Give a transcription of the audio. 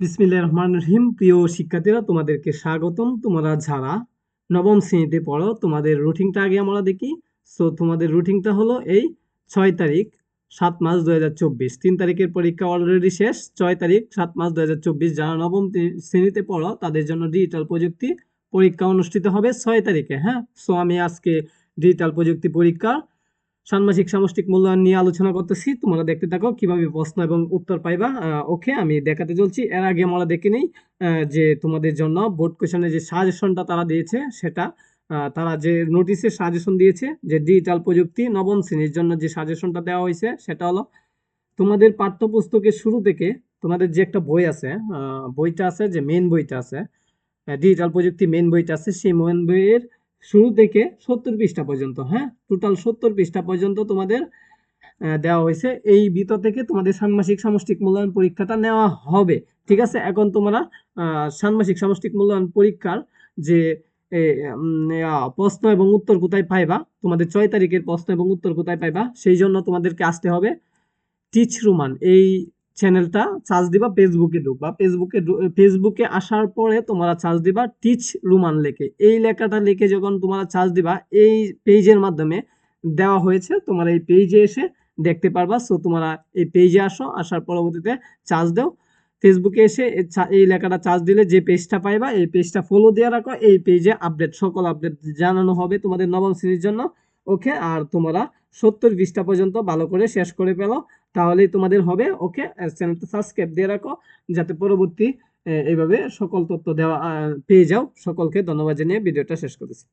বিসমিল্লাহির রহমানির রহিম। প্রিয় শিক্ষার্থীরা, তোমাদেরকে স্বাগতম। তোমরা যারা নবম শ্রেণীতে পড়ো, তোমাদের রুটিনটা আগে আমরা দেখি। সো তোমাদের রুটিনটা হলো এই ছয় তারিখ, সাত মাস দু হাজার চব্বিশ। তিন তারিখের পরীক্ষা অলরেডি শেষ। ছয় তারিখ, সাত মাস দু হাজার চব্বিশ। যারা নবম শ্রেণীতে পড়ো, তাদের জন্য ডিজিটাল প্রযুক্তি পরীক্ষা অনুষ্ঠিত হবে ছয় তারিখে হ্যাঁ? সো আমি আজকে ডিজিটাল প্রযুক্তি পরীক্ষা ষান্মাসিক সামষ্টিক মূল্যায়ন নিয়ে আলোচনা করতেছি। তোমরা দেখতে থাকো কীভাবে প্রশ্ন এবং উত্তর পাইবা। ওকে আমি দেখাতে চলছি। এর আগে আমরা দেখে নিই যে তোমাদের জন্য বোর্ড কোশ্চেনে যে সাজেশনটা তারা দিয়েছে, সেটা তারা যে নোটিশে সাজেশন দিয়েছে, যে ডিজিটাল প্রযুক্তি নবম শ্রেণির জন্য যে সাজেশনটা দেওয়া হয়েছে, সেটা হলো, তোমাদের পাঠ্যপুস্তকের শুরু থেকে তোমাদের যে একটা বই আছে বইটা আছে যে মেন বইটা আছে ডিজিটাল প্রযুক্তি মেন বইটা আছে, সেই মেন বইয়ের শুরু থেকে সত্তর পৃষ্ঠা পর্যন্ত হ্যাঁ? টোটাল সত্তর পৃষ্ঠা পর্যন্ত তোমাদের দেওয়া হয়েছে। এই ভিতর থেকে তোমাদের ষান্মাসিক সামষ্টিক মূল্যায়ন পরীক্ষাটা নেওয়া হবে। ঠিক আছে? এখন তোমরা ষান্মাসিক সামষ্টিক মূল্যায়ন পরীক্ষার যে প্রশ্ন এবং উত্তর কোথায় পাইবা, তোমাদের ছয় তারিখের প্রশ্ন এবং উত্তর কোথায় পাইবা, সেই জন্য তোমাদেরকে আসতে হবে টিচ রুমান। এই চ্যানেলটা চার্জ দিবা ফেসবুকে ঢুকবা ফেসবুকে ফেসবুকে আসার পরে তোমরা চার্জ দিবা টিচ রুমান লেখে। এই লেখাটা লিখে যখন তোমরা চার্জ দিবা, এই পেজের মাধ্যমে দেওয়া হয়েছে, তোমার এই পেজে এসে দেখতে পারবা। সো তোমরা এই পেজে আসো, আসার পরবর্তীতে চার্জ দাও। ফেসবুকে এসে এই এই লেখাটা চার্জ দিলে যে পেজটা পাইবা, এই পেজটা ফলো দিয়ে রাখো। এই পেজে আপডেট সকল আপডেট জানানো হবে তোমাদের নবম শ্রেণির জন্য। ওকে? আর তোমরা সত্তর বিশটা পর্যন্ত ভালো করে শেষ করে পেল তাহলেই তোমাদের হবে, ওকে? চ্যানেলটা সাবস্ক্রাইব দিয়ে রাখো, যাতে পরবর্তী এইভাবে সকল তথ্য দেওয়া পেয়ে যাও। সকলকে ধন্যবাদ জানিয়ে ভিডিওটা শেষ করেছি